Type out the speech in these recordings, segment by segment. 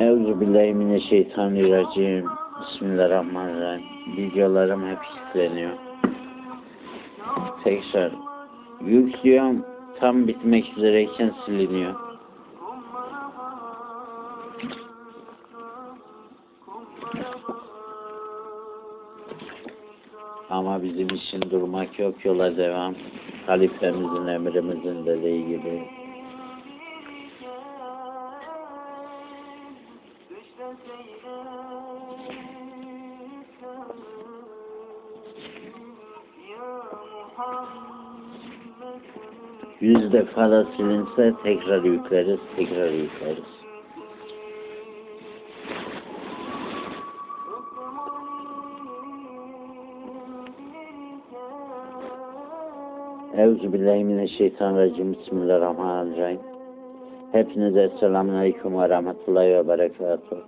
Euzubillahimineşşeytanirracim. Bismillahirrahmanirrahim. Videolarım hep isteniyor. Tekrar yüklüyorum. Tam bitmek üzereyken siliniyor. Ama bizim için durmak yok. Yola devam. Halifemizin emrimizin dediği gibi. Yüz defa da silinse tekrar yükleriz, tekrar yükleriz. Euzubillahimineşşeytanirracim. Bismillahirrahmanirrahim. Hepinize selamun aleyküm ve rahmetullahi ve berekatuhu.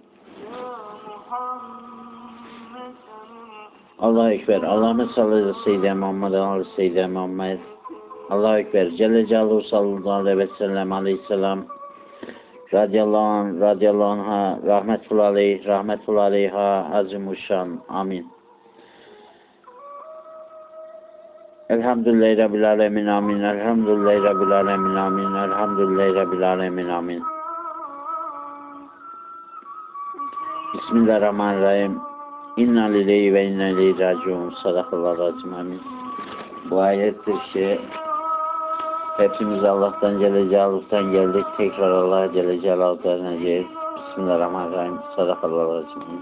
Allahu Ekber. Allahümme salli ala seyyidina Muhammed ve ala seyyidina Muhammed. Allahu Ekber. Celle Celaluhu sallallahu aleyhi ve sellem aleyhisselam. Radiyallahu anh, radiyallahu anh'a, rahmetullahi aleyh, rahmetullahi aleyha, azimuşşan. Amin. Elhamdülillahi Rabbil Alemin amin. Elhamdülillahi Rabbil Alemin amin. Elhamdülillahi Rabbil Alemin amin. Bismillahirrahmanirrahim. İnna lillahi ve inna ileyhi raciun. Sadakallahu azim amin. Bu ayettir ki hepimiz Allah'tan Celle Celaluhu'dan geldik. Tekrar Allah'a Celle Celaluhu'dan döneceğiz. Bismillahirrahmanirrahim. Sadakallahu amin.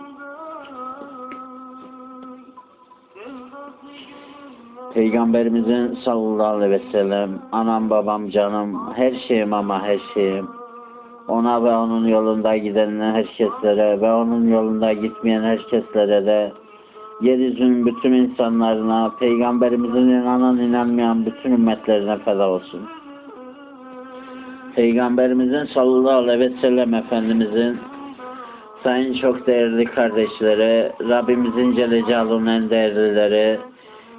Peygamberimizin sallallahu aleyhi ve sellem, anam babam canım, her şeyim ama her şeyim. Ona ve onun yolunda giden herkeslere ve onun yolunda gitmeyen herkeslere de yeryüzünün bütün insanlarına, peygamberimizin inanan inanmayan bütün ümmetlerine feda olsun. Peygamberimizin sallallahu aleyhi ve sellem Efendimizin sayın çok değerli kardeşleri, Rabbimizin Celle en değerlileri,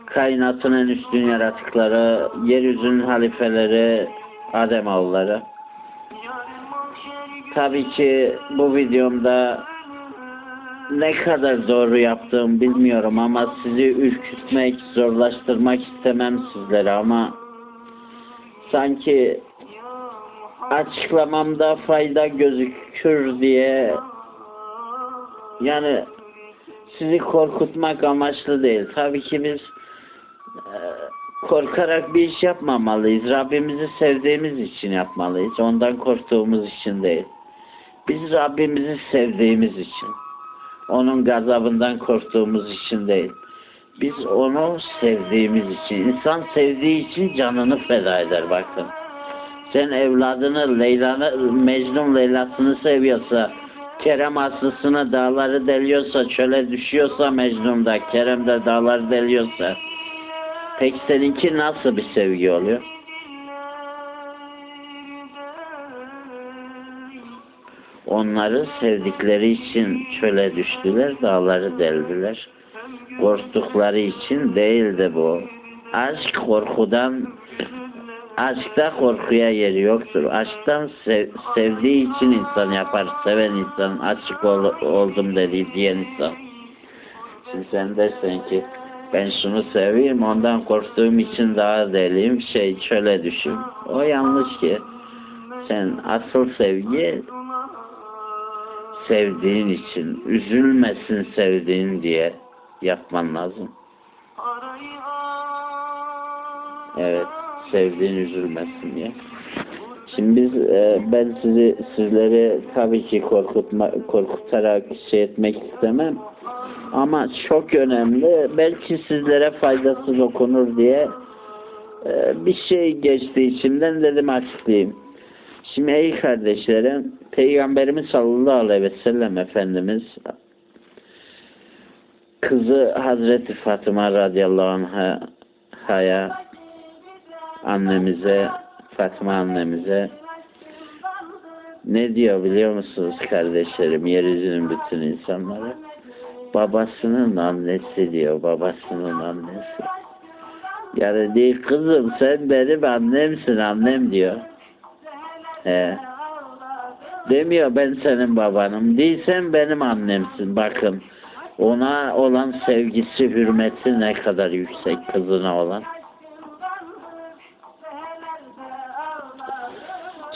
kainatın en üstün yaratıkları, yeryüzünün halifeleri, Ademoğulları. Tabii ki bu videomda ne kadar doğru yaptığımı bilmiyorum ama sizi ürkütmek, zorlaştırmak istemem sizlere ama sanki açıklamamda fayda gözükür diye yani sizi korkutmak amaçlı değil. Tabii ki biz e, korkarak bir iş yapmamalıyız. Rabbimizi sevdiğimiz için yapmalıyız. Ondan korktuğumuz için değil. Biz Rabbimizi sevdiğimiz için. Onun gazabından korktuğumuz için değil. Biz onu sevdiğimiz için. İnsan sevdiği için canını feda eder bakın. Sen evladını, Leyla'nı, Mecnun Leyla'sını seviyorsa, Kerem Aslısını dağları deliyorsa, çöle düşüyorsa Mecnun'da, Kerem de dağları deliyorsa, peki seninki nasıl bir sevgi oluyor? Onları sevdikleri için çöle düştüler, dağları deldiler. Korktukları için değildi bu. Aşk korkudan, aşkta korkuya yeri yoktur. Aşktan sev, sevdiği için insan yapar, seven insan, aşık ol, oldum dediği diyen insan. Şimdi sen dersen ki ben şunu seveyim, ondan korktuğum için daha deliyim, şey çöle düşüm. O yanlış ki. Sen asıl sevgi sevdiğin için, üzülmesin sevdiğin diye yapman lazım. Evet, sevdiğin üzülmesin diye. Şimdi biz, e, ben sizi sizleri tabii ki korkutma, korkutarak şey etmek istemem. Ama çok önemli, belki sizlere faydası dokunur diye e, bir şey geçti içimden dedim açıklayayım. Şimdi ey kardeşlerim, Peygamberimiz sallallahu aleyhi ve sellem Efendimiz kızı Hazreti Fatıma radıyallahu anh'a annemize Fatıma annemize ne diyor biliyor musunuz kardeşlerim yeryüzünün bütün insanları? Babasının annesi diyor babasının annesi. Yani değil kızım sen benim annemsin annem diyor Demiyor ben senin babanım. Değilsen benim annemsin. Bakın. Ona olan sevgisi, hürmeti ne kadar yüksek kızına olan.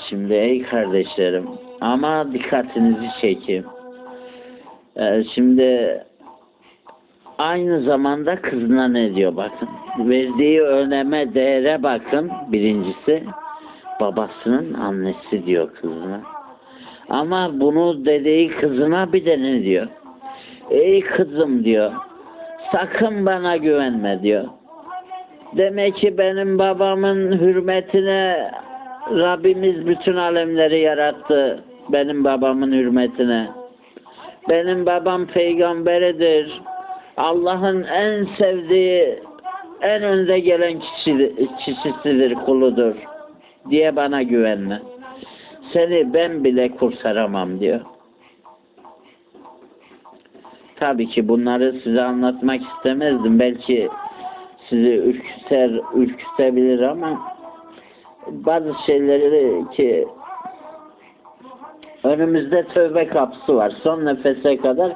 Şimdi ey kardeşlerim ama dikkatinizi çekeyim. Ee, şimdi aynı zamanda kızına ne diyor bakın. Verdiği öneme, değere bakın birincisi. Babasının annesi diyor kızına. Ama bunu dediği kızına bir de ne diyor? Ey kızım diyor. Sakın bana güvenme diyor. Demek ki benim babamın hürmetine Rabbimiz bütün alemleri yarattı. Benim babamın hürmetine. Benim babam peygamberidir. Allah'ın en sevdiği, en önde gelen kişi, kişisidir, kuludur. Diye bana güvenme. Seni ben bile kurtaramam diyor. Tabii ki bunları size anlatmak istemezdim. Belki sizi ürküter, ürkütebilir ama bazı şeyleri ki önümüzde tövbe kapısı var. Son nefese kadar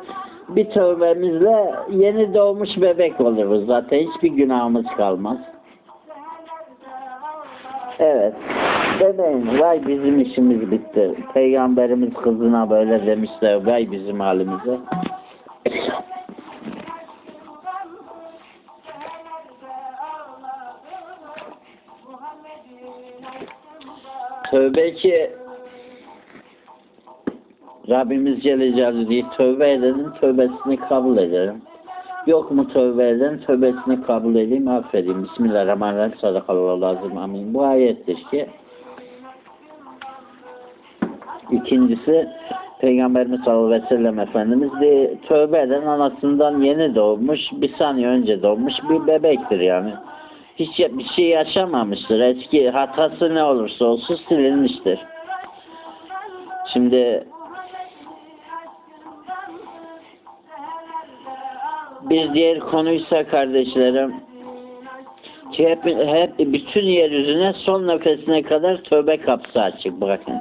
bir tövbemizle yeni doğmuş bebek oluruz zaten. Hiçbir günahımız kalmaz. Evet. Demeyin vay bizim işimiz bitti. Peygamberimiz kızına böyle demişler vay bizim halimize. Tövbe ki Rabbimiz Celle Celaluhu diye tövbe edenin tövbesini kabul ederim. Yok mu tövbe eden tövbesini kabul edeyim affedeyim. Bismillahirrahmanirrahim. Sadakallahu lazım. Amin. Bu ayettir ki İkincisi Peygamberimiz sallallahu aleyhi ve sellem Efendimiz de tövbe eden anasından yeni doğmuş, bir saniye önce doğmuş bir bebektir yani. Hiç bir şey yaşamamıştır. Eski hatası ne olursa olsun silinmiştir. Şimdi bir diğer konuysa kardeşlerim ki hep, hep bütün yeryüzüne son nefesine kadar tövbe kapısı açık bırakın.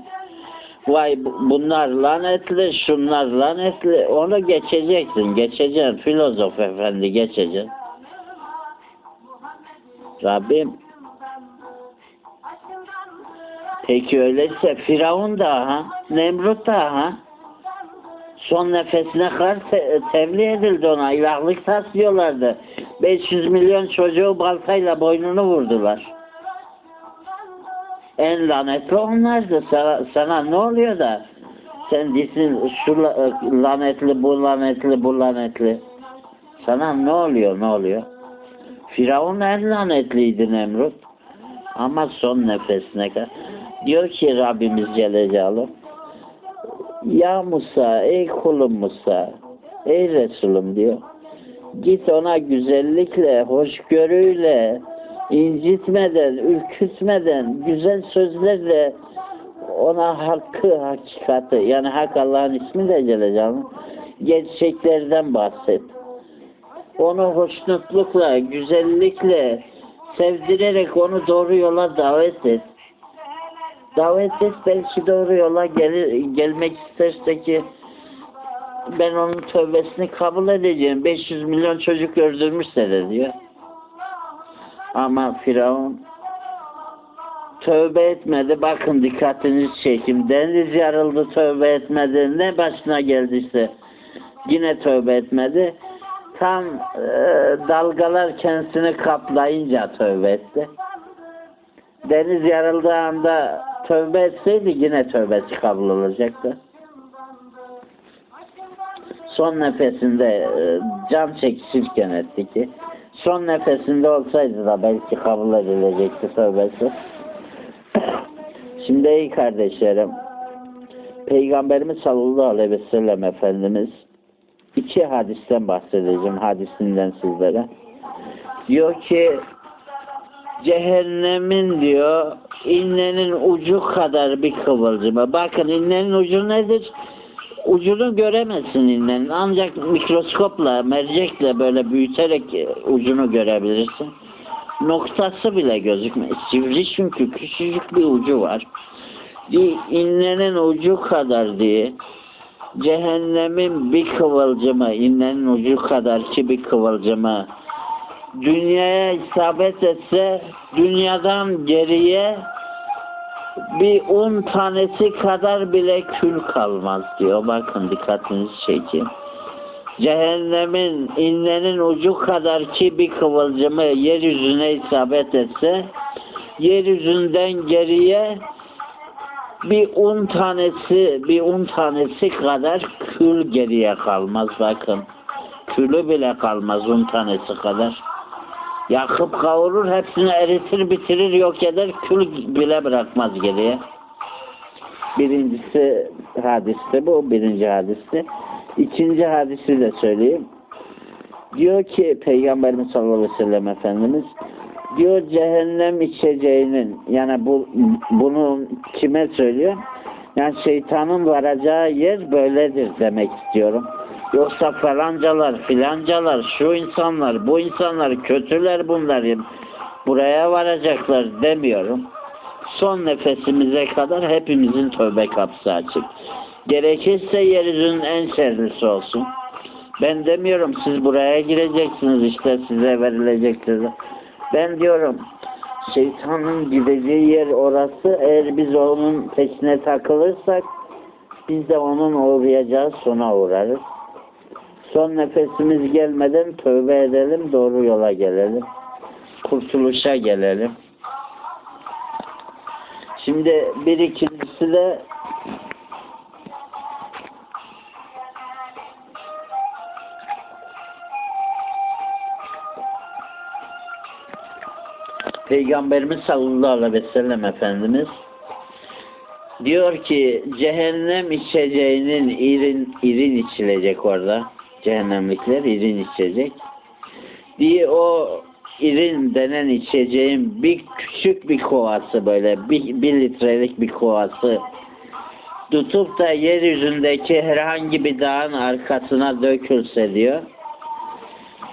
Vay bu- bunlar lanetli, şunlar lanetli. Onu geçeceksin, geçeceksin. Filozof efendi geçeceksin. Rabbim Peki öyleyse Firavun da ha, Nemrut da ha. Son nefesine kadar te- tebliğ edildi ona. İlahlık taslıyorlardı. 500 milyon çocuğu baltayla boynunu vurdular. En lanetli onlardı. Sana, sana ne oluyor da sen disin şu la- lanetli, bu lanetli, bu lanetli. Sana ne oluyor, ne oluyor? Firavun en lanetliydi Nemrut. Ama son nefesine kadar. Diyor ki Rabbimiz Celle Celaluhu Ya Musa, ey kulum Musa, ey Resulüm diyor. Git ona güzellikle, hoşgörüyle, incitmeden, ürkütmeden, güzel sözlerle ona hakkı, hakikati, yani hak Allah'ın ismi de Celle gerçeklerden bahset. Onu hoşnutlukla, güzellikle, sevdirerek onu doğru yola davet et. Davet et belki doğru yola gelir, gelmek isterse ki ben onun tövbesini kabul edeceğim. 500 milyon çocuk öldürmüşse de diyor. Ama Firavun tövbe etmedi. Bakın dikkatinizi çekin. Deniz yarıldı tövbe etmedi. Ne başına geldiyse yine tövbe etmedi. Tam e, dalgalar kendisini kaplayınca tövbe etti. Deniz yarıldığı anda tövbe etseydi yine tövbesi kabul olacaktı. Son nefesinde e, can çekişirken etti ki son nefesinde olsaydı da belki kabul edilecekti tövbesi. Şimdi ey kardeşlerim Peygamberimiz sallallahu aleyhi ve sellem Efendimiz iki hadisten bahsedeceğim hadisinden sizlere. Diyor ki cehennemin diyor innenin ucu kadar bir kıvılcımı. Bakın innenin ucu nedir? Ucunu göremezsin innenin. Ancak mikroskopla, mercekle böyle büyüterek e, ucunu görebilirsin. Noktası bile gözükmez. Sivri çünkü küçücük bir ucu var. Bir innenin ucu kadar diye cehennemin bir kıvılcımı, innenin ucu kadar ki bir kıvılcımı dünyaya isabet etse dünyadan geriye bir un tanesi kadar bile kül kalmaz diyor. Bakın dikkatinizi çekin. Cehennemin innenin ucu kadar ki bir kıvılcımı yeryüzüne isabet etse yeryüzünden geriye bir un tanesi bir un tanesi kadar kül geriye kalmaz bakın. Külü bile kalmaz un tanesi kadar. Yakıp kavurur, hepsini eritir, bitirir, yok eder, kül bile bırakmaz geriye. Birincisi hadiste bu, birinci hadiste. İkinci hadisi de söyleyeyim. Diyor ki Peygamberimiz sallallahu aleyhi ve sellem Efendimiz diyor cehennem içeceğinin yani bu bunu kime söylüyor? Yani şeytanın varacağı yer böyledir demek istiyorum. Yoksa falancalar, filancalar, şu insanlar, bu insanlar, kötüler bunlar. Buraya varacaklar demiyorum. Son nefesimize kadar hepimizin tövbe kapısı açık. Gerekirse yeryüzünün en şerlisi olsun. Ben demiyorum siz buraya gireceksiniz işte size verilecek size. Ben diyorum şeytanın gideceği yer orası. Eğer biz onun peşine takılırsak biz de onun uğrayacağı sona uğrarız. Son nefesimiz gelmeden tövbe edelim, doğru yola gelelim. Kurtuluşa gelelim. Şimdi bir ikincisi de Peygamberimiz sallallahu aleyhi ve sellem Efendimiz diyor ki cehennem içeceğinin irin, irin içilecek orada. Cehennemlikler irin içecek. Diye o irin denen içeceğin bir küçük bir kovası böyle bir, bir litrelik bir kovası tutup da yeryüzündeki herhangi bir dağın arkasına dökülse diyor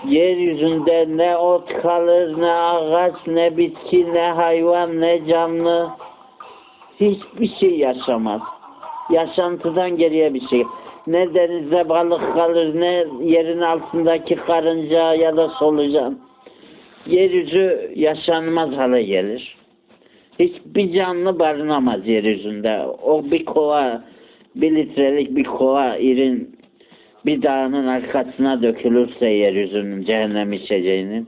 yeryüzünde ne ot kalır, ne ağaç, ne bitki, ne hayvan, ne canlı hiçbir şey yaşamaz. Yaşantıdan geriye bir şey. Ne denizde balık kalır, ne yerin altındaki karınca ya da solucan. Yeryüzü yaşanmaz hale gelir. Hiçbir canlı barınamaz yeryüzünde. O bir kova, bir litrelik bir kova irin bir dağının arkasına dökülürse yeryüzünün cehennem içeceğinin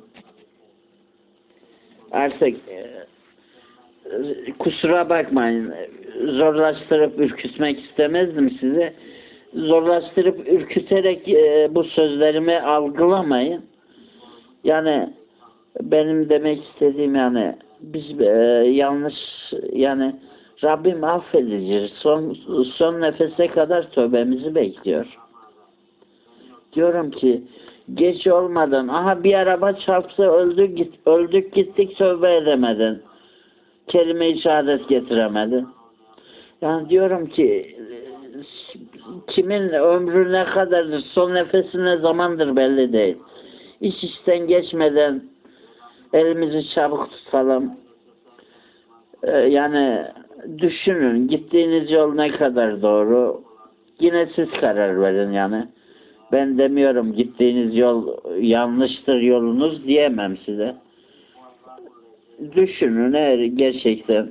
artık e, kusura bakmayın zorlaştırıp ürkütmek istemezdim sizi zorlaştırıp ürküterek e, bu sözlerimi algılamayın yani benim demek istediğim yani biz e, yanlış yani Rabbim affedicidir. Son, son nefese kadar tövbemizi bekliyor diyorum ki geç olmadan aha bir araba çarpsa öldük git öldük gittik tövbe edemedin. Kelime-i şehadet getiremedin. Yani diyorum ki kimin ömrü ne kadardır, son nefesi ne zamandır belli değil. İş işten geçmeden elimizi çabuk tutalım. Ee, yani düşünün gittiğiniz yol ne kadar doğru. Yine siz karar verin yani. Ben demiyorum gittiğiniz yol yanlıştır yolunuz diyemem size. Düşünün eğer gerçekten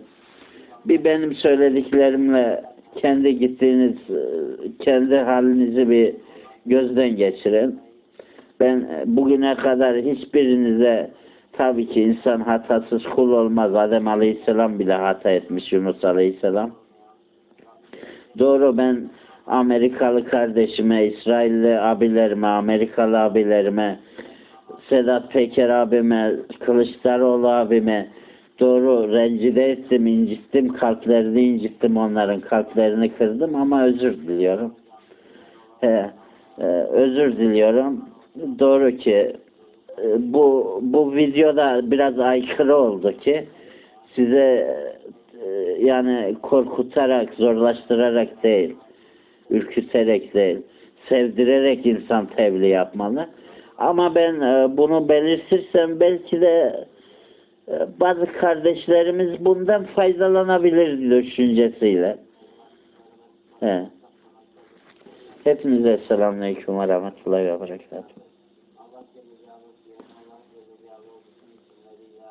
bir benim söylediklerimle kendi gittiğiniz kendi halinizi bir gözden geçirin. Ben bugüne kadar hiçbirinize tabii ki insan hatasız kul olmaz. Adem Aleyhisselam bile hata etmiş Yunus Aleyhisselam. Doğru ben Amerikalı kardeşime, İsrailli abilerime, Amerikalı abilerime, Sedat Peker abime, Kılıçdaroğlu abime doğru rencide ettim, incittim, kalplerini incittim onların, kalplerini kırdım ama özür diliyorum. He, e, özür diliyorum. Doğru ki e, bu bu videoda biraz aykırı oldu ki size e, yani korkutarak, zorlaştırarak değil ürküterek değil, sevdirerek insan tebliğ yapmalı. Ama ben e, bunu belirtirsem belki de bazı kardeşlerimiz bundan faydalanabilir düşüncesiyle. He. Hepinize selamünaleyküm ve rahmetullahi ve berekatuhu.